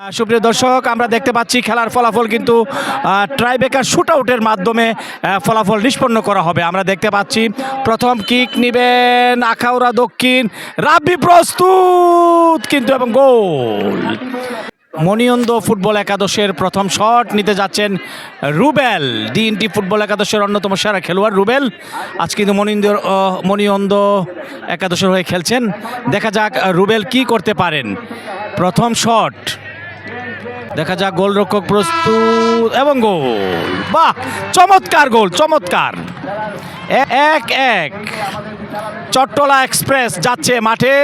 সুপ্রিয় দর্শক, আমরা দেখতে পাচ্ছি খেলার ফলাফল কিন্তু ট্রাইবেকার শুট আউটের মাধ্যমে ফলাফল নিষ্পন্ন করা হবে। আমরা দেখতে পাচ্ছি প্রথম কিক নিবেন আখাউড়া দক্ষিণ, রাব্বি প্রস্তুত কিন্তু এবং গোল। মণিয়ন্দ ফুটবল একাদশের প্রথম শট নিতে যাচ্ছেন রুবেল। ডিএনটি ফুটবল একাদশের অন্যতম সেরা খেলোয়াড় রুবেল। আজ কিন্তু মনিন্দ মণিয়ন্দ একাদশের হয়ে খেলছেন। দেখা যাক রুবেল কি করতে পারেন। প্রথম শট। দেখা যাক গোলরক্ষক প্রস্তুত এবং গোল। বাহ, চমৎকার গোল, চমৎকার। এক এক। চট্টলা এক্সপ্রেস যাচ্ছে মাঠে।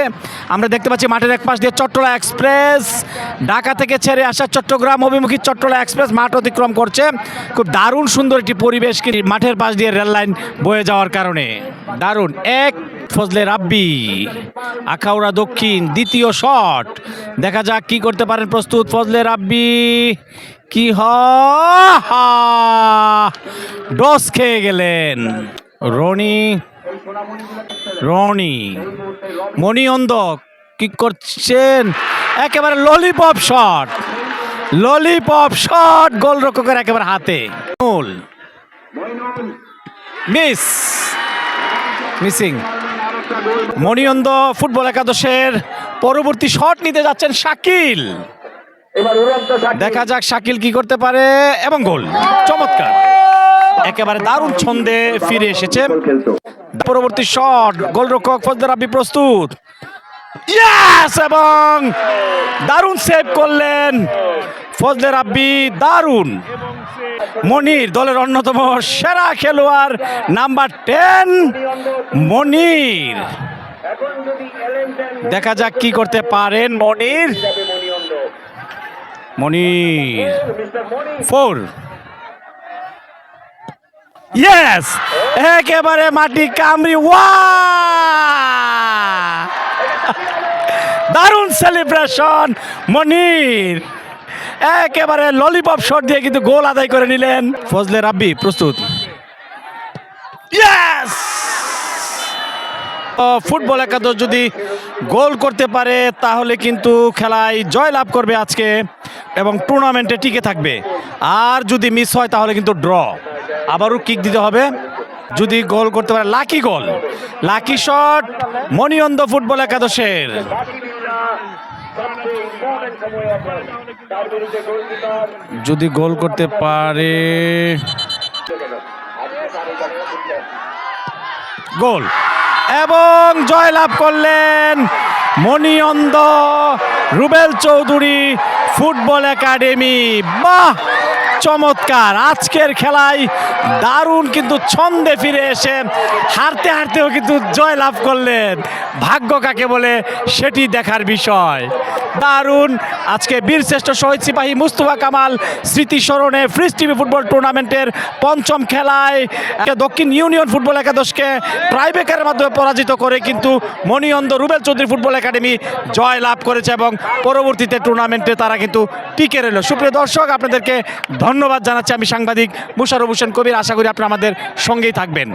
আমরা দেখতে পাচ্ছি মাঠের এক পাশ দিয়ে চট্টলা এক্সপ্রেস। ঢাকা থেকে ছেড়ে আসা চট্টগ্রাম অভিমুখী চট্টলা এক্সপ্রেস মাঠ অতিক্রম করছে। খুব দারুণ সুন্দর একটি পরিবেশ মাঠের পাশ দিয়ে রেল লাইন বয়ে যাওয়ার কারণে। দারুণ। এক ফজলে রাব্বি। আখাউড়া দক্ষিণ, দ্বিতীয় শট। দেখা যাক কি করতে পারেন প্রস্তুত ফজলে রাব্বি। কি হা ডস খেয়ে গেলেন। রনি রনি মণিঅন্দ কি করছেন? একেবারে ললিপপ শট ললিপপ শট গোলরক্ষকের একেবারে হাতে। Miss, missing. মণিয়ন্দ ফুটবল একাদশের পরবর্তী শট নিতে যাচ্ছেন শাকিল। দেখা যাক শাকিল কি করতে পারে এবং গোল। চমৎকার। একেবারে দারুণ ছন্দে ফিরে এসেছে। পরবর্তী শট গোলরক্ষক ফজলে রাব্বি প্রস্তুত। ইয়েস এবং দারুণ সেভ করলেন ফজলে রাব্বি দারুণ। মনির দলের অন্যতম সেরা খেলোয়াড় নাম্বার টেন মনির। দেখা যাক কি করতে পারেন মনির। মনির। ফোর। ইয়েস একেবারে মাটি কামড়ি। ওয়া দারুণ সেলিব্রেশন মনির। একেবারে ললিপপ শট দিয়ে কিন্তু গোল আদায় করে নিলেন। ফজলে রাব্বি প্রস্তুত। ইয়েস ফুটবল একাদশ যদি গোল করতে পারে তাহলে কিন্তু খেলায় জয় লাভ করবে আজকে এবং টুর্নামেন্টে টিকে থাকবে। আর যদি মিস হয় তাহলে কিন্তু ড্র আবারও কিক দিতে হবে। যদি গোল করতে পারে lucky goal lucky shot Moniand football একাদশের। যদি গোল করতে পারে। গোল। এবং জয়লাভ করলেন মণিয়ন্দ রুবেল চৌধুরী ফুটবল একাডেমি। বাহ! চমৎকার। আজকের খেলায় দারুণ কিন্তু ছন্দে ফিরে এসে হারতে হারতেও কিন্তু জয় লাভ করলেন। ভাগ্য কাকে বলে সেটি দেখার বিষয়। দারুণ। আজকে বীরশ্রেষ্ঠ শহীদ সিপাহী মুস্তফা কামাল স্মৃতি স্মরণে ফ্রিজ টিভি ফুটবল টুর্নামেন্টের পঞ্চম খেলায় দক্ষিণ ইউনিয়ন ফুটবল একাদশকে ট্রাইবেকারের মাধ্যমে পরাজিত করে কিন্তু মণিয়ন্দ রুবেল চৌধুরী ফুটবল একাডেমি জয় লাভ করেছে এবং পরবর্তীতে টুর্নামেন্টে তারা কিন্তু টিকে রইল। সুপ্রিয় দর্শক, আপনাদেরকে ধন্যবাদ জানাচ্ছি আমি সাংবাদিক মুশারফ হোসেন কবির। আশা করি আপনারা আমাদের সঙ্গেই থাকবেন।